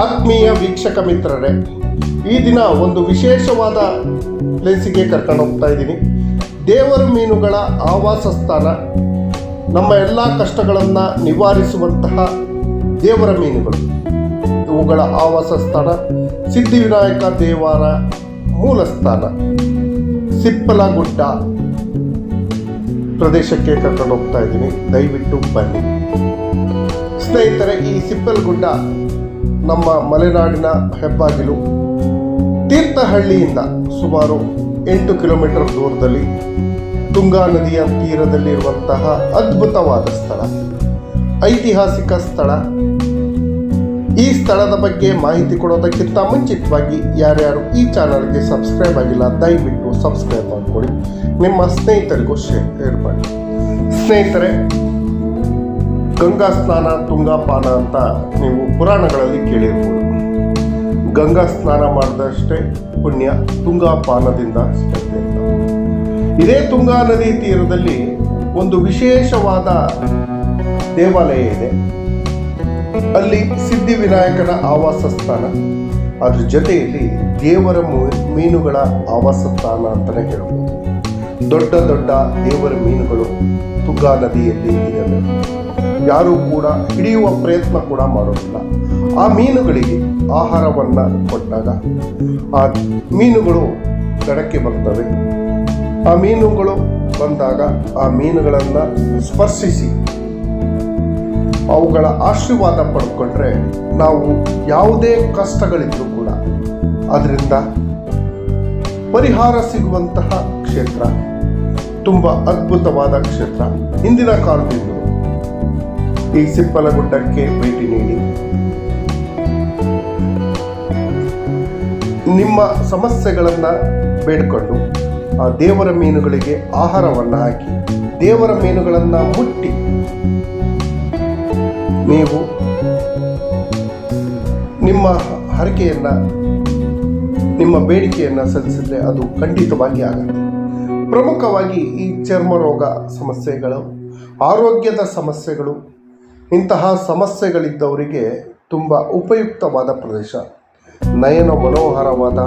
ಆತ್ಮೀಯ ವೀಕ್ಷಕ ಮಿತ್ರರೇ, ಈ ದಿನ ಒಂದು ವಿಶೇಷವಾದ ಪ್ಲೇಸಿಗೆ ಕರ್ಕೊಂಡು ಹೋಗ್ತಾ ಇದ್ದೀನಿ. ದೇವರ ಮೀನುಗಳ ಆವಾಸ ಸ್ಥಾನ ನಮ್ಮ ಎಲ್ಲ ಕಷ್ಟಗಳನ್ನು ನಿವಾರಿಸುವಂತಹ ದೇವರ ಮೀನುಗಳು. ಇವುಗಳ ಆವಾಸ ಸ್ಥಾನ ಸಿದ್ಧಿವಿನಾಯಕ ದೇವರ ಮೂಲ ಸ್ಥಾನ ಸಿಪ್ಪಲಗುಡ್ಡ ಪ್ರದೇಶಕ್ಕೆ ಕರ್ಕೊಂಡು ಹೋಗ್ತಾ ಇದ್ದೀನಿ. ದಯವಿಟ್ಟು ಬನ್ನಿ. ಸ್ನೇಹಿತರೆ, ಈ ಸಿಪ್ಪಲ್ಗುಡ್ಡ ನಮ್ಮ ಮಲೆನಾಡಿನ ಹೆಬ್ಬಾಗಿಲು ತೀರ್ಥಹಳ್ಳಿಯಿಂದ ಸುಮಾರು ಎಂಟು ಕಿಲೋಮೀಟರ್ ದೂರದಲ್ಲಿ ತುಂಗಾ ನದಿಯ ತೀರದಲ್ಲಿರುವಂತಹ ಅದ್ಭುತವಾದ ಸ್ಥಳ. ಐತಿಹಾಸಿಕ ಸ್ಥಳ. ಈ ಸ್ಥಳದ ಬಗ್ಗೆ ಮಾಹಿತಿ ಕೊಡೋದಕ್ಕಿಂತ ಮುಂಚಿತವಾಗಿ ಯಾರ್ಯಾರು ಈ ಚಾನಲ್ಗೆ ಸಬ್ಸ್ಕ್ರೈಬ್ ಆಗಿಲ್ಲ, ದಯವಿಟ್ಟು ಸಬ್ಸ್ಕ್ರೈಬ್ ಮಾಡಿಕೊಡಿ ನಿಮ್ಮ ಸ್ನೇಹಿತರಿಗೂ ಶೇರ್ ಮಾಡಿ. ಸ್ನೇಹಿತರೆ ಗಂಗಾ ಸ್ನಾನ, ತುಂಗಾಪಾನ ಅಂತ ನೀವು ಪುರಾಣಗಳಲ್ಲಿ ಕೇಳಿರ್ಬೋದು. ಗಂಗಾ ಸ್ನಾನ ಮಾಡಿದಷ್ಟೇ ಪುಣ್ಯ, ತುಂಗಾಪಾನದಿಂದ ಅಂತ. ಇದೇ ತುಂಗಾ ನದಿ ತೀರದಲ್ಲಿ ಒಂದು ವಿಶೇಷವಾದ ದೇವಾಲಯ ಇದೆ. ಅಲ್ಲಿ ಸಿದ್ಧಿವಿನಾಯಕನ ಆವಾಸ ಸ್ಥಾನ. ಅದ್ರ ಜೊತೆಯಲ್ಲಿ ದೇವರ ಮೀನುಗಳ ಆವಾಸ ಸ್ಥಾನ ಅಂತಲೇ ಹೇಳ್ಬೋದು. ದೊಡ್ಡ ದೊಡ್ಡ ದೇವರ ಮೀನುಗಳು ತುಂಗಾ ನದಿಯಲ್ಲಿ ಇದ್ದಾವೆ ಯಾರೂ ಕೂಡ ಹಿಡಿಯುವ ಪ್ರಯತ್ನ ಕೂಡ ಮಾಡೋದಿಲ್ಲ. ಆ ಮೀನುಗಳಿಗೆ ಆಹಾರವನ್ನು ಕೊಟ್ಟಾಗ ಆ ಮೀನುಗಳು ದಡಕ್ಕೆ ಬರ್ತವೆ ಆ ಮೀನುಗಳು ಬಂದಾಗ ಆ ಮೀನುಗಳನ್ನು ಸ್ಪರ್ಶಿಸಿ ಅವುಗಳ ಆಶೀರ್ವಾದ ಪಡ್ಕೊಂಡ್ರೆ ನಾವು ಯಾವುದೇ ಕಷ್ಟಗಳಿದ್ರೂ ಕೂಡ ಅದರಿಂದ ಪರಿಹಾರ ಸಿಗುವಂತಹ ಕ್ಷೇತ್ರ, ತುಂಬ ಅದ್ಭುತವಾದ ಕ್ಷೇತ್ರ ಹಿಂದಿನ ಕಾಲದಿಂದಲೂ. ಈ ಸಿಪ್ಪಲಗುಡ್ಡಕ್ಕೆ ಭೇಟಿ ನೀಡಿ. ನಿಮ್ಮ ಸಮಸ್ಯೆಗಳನ್ನು ಬೇಡಿಕೊಂಡು ಆ ದೇವರ ಮೀನುಗಳಿಗೆ ಆಹಾರವನ್ನು ಹಾಕಿ, ದೇವರ ಮೀನುಗಳನ್ನು ಮುಟ್ಟಿ. ನೀವು ನಿಮ್ಮ ಹರಕೆಯನ್ನು, ನಿಮ್ಮ ಬೇಡಿಕೆಯನ್ನು ಸಲ್ಲಿಸಿದ್ರೆ ಅದು ಖಂಡಿತವಾಗಿ ಆಗುತ್ತೆ. ಪ್ರಮುಖವಾಗಿ ಈ ಚರ್ಮ ರೋಗ ಸಮಸ್ಯೆಗಳು, ಆರೋಗ್ಯದ ಸಮಸ್ಯೆಗಳು ಇಂತಹ ಸಮಸ್ಯೆಗಳಿದ್ದವರಿಗೆ ತುಂಬ ಉಪಯುಕ್ತವಾದ ಪ್ರದೇಶ. ನಯನ ಮನೋಹರವಾದ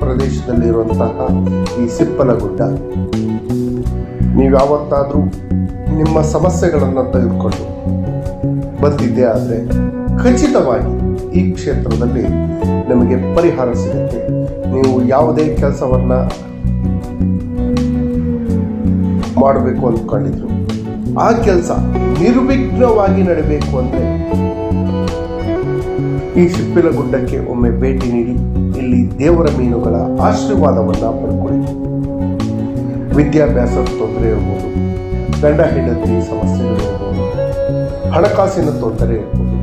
ಪ್ರದೇಶದಲ್ಲಿರುವಂತಹ ಈ ಸಿಪ್ಪಲಗುಡ್ಡ. ನೀವು ಯಾವತ್ತಾದರೂ ನಿಮ್ಮ ಸಮಸ್ಯೆಗಳನ್ನು ತೆಗೆದುಕೊಂಡು ಬಂದಿದ್ದೆ ಆದರೆ ಖಚಿತವಾಗಿ ಈ ಕ್ಷೇತ್ರದಲ್ಲಿ ನಿಮಗೆ ಪರಿಹಾರ ಸಿಗುತ್ತೆ. ನೀವು ಯಾವುದೇ ಕೆಲಸವನ್ನು ಮಾಡಬೇಕು ಅಂದ್ಕೊಂಡಿದ್ರು. ಆ ಕೆಲಸ ನಿರ್ವಿಘ್ನವಾಗಿ ನಡೆಯಬೇಕು ಅಂದರೆ ಈ ಶಿಪ್ಪಿನ ಗುಡ್ಡಕ್ಕೆ ಒಮ್ಮೆ ಭೇಟಿ ನೀಡಿ, ಇಲ್ಲಿ ದೇವರ ಮೀನುಗಳ ಆಶೀರ್ವಾದವನ್ನು ಪಡ್ಕೊಳ್ಳಿ. ವಿದ್ಯಾಭ್ಯಾಸದ ತೊಂದರೆ ಇರ್ಬೋದು ಗಂಡ ಹೆಂಡತಿ ಸಮಸ್ಯೆಗಳಿರ್ಬೋದು ಹಣಕಾಸಿನ ತೊಂದರೆ ಇರ್ಬೋದು,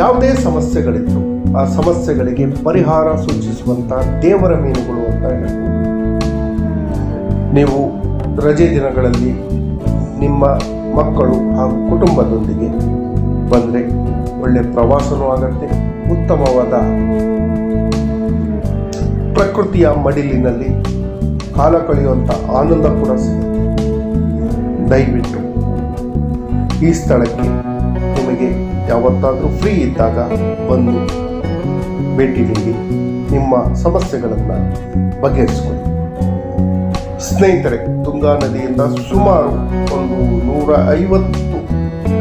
ಯಾವುದೇ ಸಮಸ್ಯೆಗಳಿದ್ರು ಆ ಸಮಸ್ಯೆಗಳಿಗೆ ಪರಿಹಾರ ಸೂಚಿಸುವಂಥ ದೇವರ ಮೀನುಗಳು ಅಂತ ಹೇಳ್ಬೋದು. ನೀವು ರಜೆ ದಿನಗಳಲ್ಲಿ ನಿಮ್ಮ ಮಕ್ಕಳು ಹಾಗೂ ಕುಟುಂಬದೊಂದಿಗೆ ಬಂದರೆ ಒಳ್ಳೆ ಪ್ರವಾಸನೂ ಆಗತ್ತೆ, ಉತ್ತಮವಾದ ಪ್ರಕೃತಿಯ ಮಡಿಲಿನಲ್ಲಿ ಕಾಲ ಕಳೆಯುವಂಥ ಆನಂದ ಕೂಡ ಸಿಗುತ್ತೆ. ದಯವಿಟ್ಟು ಈ ಸ್ಥಳಕ್ಕೆ ನಿಮಗೆ ಯಾವತ್ತಾದರೂ ಫ್ರೀ ಇದ್ದಾಗ ಬಂದು ಭೇಟಿ ನೀಡಿ. ನಿಮ್ಮ ಸಮಸ್ಯೆಗಳನ್ನು ಬಗೆಹರಿಸಿಕೊಳ್ಳಿ. ಸ್ನೇಹಿತರೆ, ತುಂಗಾ ನದಿಯಿಂದ ಸುಮಾರು ಒಂದು ನೂರ ಐವತ್ತು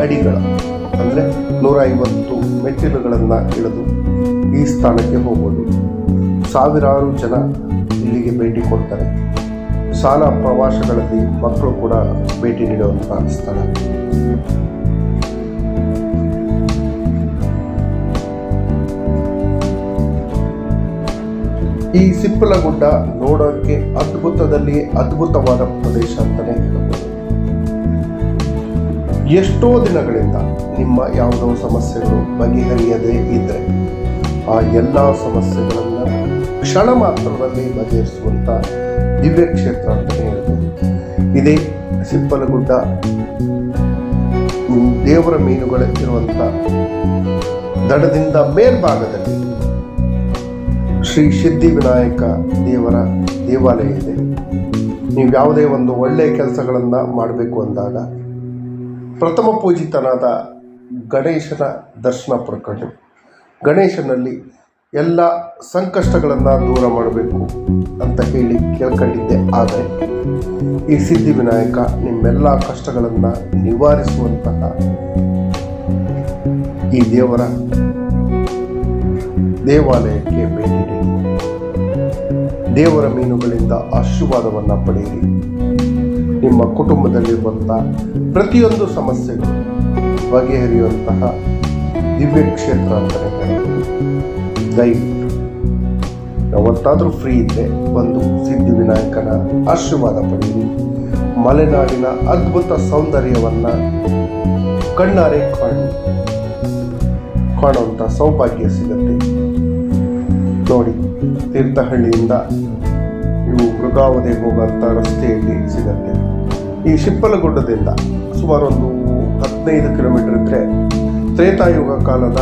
ಅಡಿಗಳ, ಅಂದರೆ ನೂರ ಐವತ್ತು ಮೆಟ್ಟಿಲುಗಳನ್ನು ಇಳಿದು ಈ ಸ್ಥಾನಕ್ಕೆ ಹೋಗೋದು. ಸಾವಿರಾರು ಜನ ಇಲ್ಲಿಗೆ ಭೇಟಿ ಕೊಡ್ತಾರೆ. ಶಾಲಾ ಪ್ರವಾಸಗಳಲ್ಲಿ ಮಕ್ಕಳು ಕೂಡ ಭೇಟಿ ನೀಡುವಂಥ ಸ್ಥಳ. ಈ ಸಿಪ್ಪಲಗುಡ್ಡ ನೋಡೋಕ್ಕೆ ಅದ್ಭುತದಲ್ಲಿ ಅದ್ಭುತವಾದ ಪ್ರದೇಶ ಅಂತಲೇ ಹೇಳ್ಬೋದು ಎಷ್ಟೋ ದಿನಗಳಿಂದ ನಿಮ್ಮ ಯಾವುದೋ ಸಮಸ್ಯೆಗಳು ಬಗೆಹರಿಯದೇ ಇದ್ದರೆ ಆ ಎಲ್ಲ ಸಮಸ್ಯೆಗಳನ್ನು ಕ್ಷಣ ಮಾತ್ರದಲ್ಲಿ ಬಗೆಹರಿಸುವಂಥ ದಿವ್ಯ ಕ್ಷೇತ್ರ ಅಂತಲೇ ಹೇಳ್ಬೋದು ಇದೇ ಸಿಪ್ಪಲಗುಡ್ಡ ಗುಡ್ಡ ದೇವರ ಮೀನುಗಳಿರುವಂಥ ದಡದಿಂದ ಮೇಲ್ಭಾಗದಲ್ಲಿ ಶ್ರೀ ಸಿದ್ಧಿವಿನಾಯಕ ದೇವರ ದೇವಾಲಯ ಇದೆ ನೀವು ಯಾವುದೇ ಒಂದು ಒಳ್ಳೆಯ ಕೆಲಸಗಳನ್ನು ಮಾಡಬೇಕು ಅಂದಾಗ ಪ್ರಥಮ ಪೂಜಿತನಾದ ಗಣೇಶನ ದರ್ಶನ ಪಡ್ಕೊಂಡು ಗಣೇಶನಲ್ಲಿ ಎಲ್ಲ ಸಂಕಷ್ಟಗಳನ್ನು ದೂರ ಮಾಡಬೇಕು ಅಂತ ಹೇಳಿ ಕೇಳ್ಕೊಂಡಿದ್ದೆ. ಆದರೆ ಈ ಸಿದ್ಧಿವಿನಾಯಕ ನಿಮ್ಮೆಲ್ಲ ಕಷ್ಟಗಳನ್ನು ನಿವಾರಿಸುವಂತಹ ಈ ದೇವರ ದೇವಾಲಯಕ್ಕೆ ಭೇಟಿ ದೇವರ ಮೀನುಗಳಿಂದ ಆಶೀರ್ವಾದವನ್ನು ಪಡೆಯಿರಿ. ನಿಮ್ಮ ಕುಟುಂಬದಲ್ಲಿರುವಂಥ ಪ್ರತಿಯೊಂದು ಸಮಸ್ಯೆಗಳು ಬಗೆಹರಿಯುವಂತಹ ದಿವ್ಯ ಕ್ಷೇತ್ರ ಅಂತಲೇ ಹೇಳ್ಬೋದು. ದಯವಿಟ್ಟು ಯಾವತ್ತಾದರೂ ಫ್ರೀ ಇದ್ದರೆ ಬಂದು ಸಿದ್ಧಿವಿನಾಯಕನ ಆಶೀರ್ವಾದ ಪಡೆಯಿರಿ. ಮಲೆನಾಡಿನ ಅದ್ಭುತ ಸೌಂದರ್ಯವನ್ನು ಕಣ್ಣಾರೆ ಕಾಣಿ. ಕಾಣುವಂಥ ಸೌಭಾಗ್ಯ ಸಿಗುತ್ತೆ. ನೋಡಿ. ತೀರ್ಥಹಳ್ಳಿಯಿಂದ ಇವು ಮೃಗಾವಧಿಗೆ ಹೋಗುವಂಥ ರಸ್ತೆಯಲ್ಲಿ ಸಿಗುತ್ತೆ. ಈ ಶಿಪ್ಪಲಗುಡ್ಡದಿಂದ ಸುಮಾರು ಒಂದು ಹದಿನೈದು ಕಿಲೋಮೀಟರ್ ಇದ್ದರೆ ತ್ರೇತಾಯುಗ ಕಾಲದ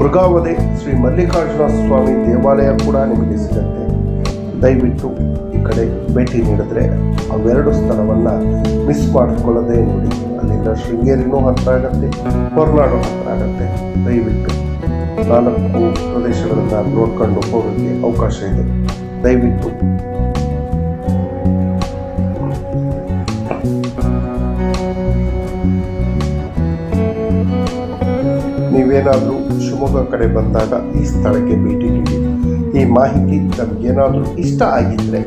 ಮೃಗಾವಧಿ ಶ್ರೀ ಮಲ್ಲಿಕಾರ್ಜುನ ಸ್ವಾಮಿ ದೇವಾಲಯ ಕೂಡ ನಿಮಗೆ ಸಿಗುತ್ತೆ. ದಯವಿಟ್ಟು ಈ ಕಡೆ ಭೇಟಿ ನೀಡಿದ್ರೆ ಅವೆರಡು ಸ್ಥಳವನ್ನು ಮಿಸ್ ಮಾಡಿಕೊಳ್ಳದೆ ನೋಡಿ. ಅಲ್ಲಿಂದ ಶೃಂಗೇರಿನೂ ಹತ್ರ ಆಗುತ್ತೆ, ಹೊರನಾಡು ಹತ್ತಿರ ಆಗುತ್ತೆ. ದಯವಿಟ್ಟು. ನಾಲ್ಕು ಪ್ರದೇಶಗಳನ್ನು ನೋಡ್ಕೊಂಡು ಹೋಗೋಕ್ಕೆ ಅವಕಾಶ ಇದೆ. ದಯವಿಟ್ಟು. ನೀವೇನಾದರೂ ಶಿವಮೊಗ್ಗ ಕಡೆ ಬಂದಾಗ ಈ ಸ್ಥಳಕ್ಕೆ ಭೇಟಿ ನೀಡಿ. ಈ ಮಾಹಿತಿ ನಮಗೇನಾದರೂ ಇಷ್ಟ ಆಗಿದ್ದರೆ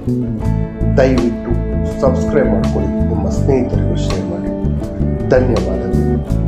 ದಯವಿಟ್ಟು ಸಬ್ಸ್ಕ್ರೈಬ್ ಮಾಡ್ಕೊಳ್ಳಿ. ನಿಮ್ಮ ಸ್ನೇಹಿತರಿಗೂ ಶೇರ್ ಮಾಡಿ. ಧನ್ಯವಾದಗಳು.